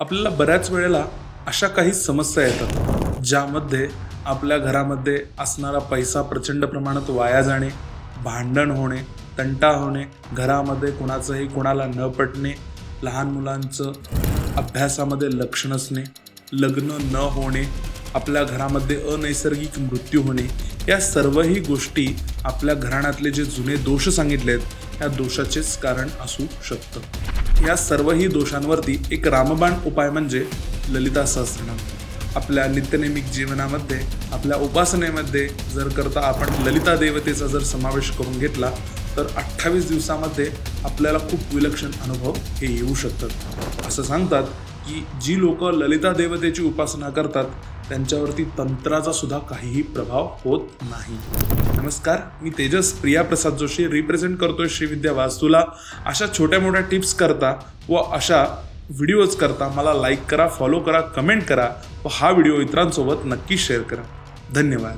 आपल्याला बऱ्याच वेळेला अशा काही समस्या येतात ज्यामध्ये आपल्या घरामध्ये असणारा पैसा प्रचंड प्रमाणात वाया जाणे भांडण होणे तंटा होणे घरामध्ये कुणाचंही कुणाला न पटणे लहान मुलांचं अभ्यासामध्ये लक्ष नसणे लग्न न होणे आपल्या घरामध्ये अनैसर्गिक मृत्यू होणे या सर्वही गोष्टी आपल्या घराण्यातले जे जुने दोष सांगितले आहेत या दोषाचेच कारण असू शकतं. या सर्वही दोषांवरती एक रामबाण उपाय म्हणजे ललिता सहस्रनाम. आपल्या नित्यनेमिक जीवनामध्ये आपल्या उपासनेमध्ये जर करता आपण ललिता देवतेचा जर समावेश करून घेतला तर अठ्ठावीस दिवसामध्ये आपल्याला खूप विलक्षण अनुभव हे येऊ शकतात. असं सांगतात की जी लोक ललिता देवतेची उपासना करतात त्यांच्यावरती तंत्राचा सुद्धा काहीही प्रभाव होत नाही. नमस्कार मी तेजस प्रिया प्रसाद जोशी रिप्रेझेंट करतोय श्रीविद्या वास्तूला. अशा छोट्या मोठ्या टिप्स करता व अशा व्हिडिओज करता मला लाईक करा फॉलो करा कमेंट करा व हा व्हिडिओ इतरांसोबत नक्की शेअर करा. धन्यवाद.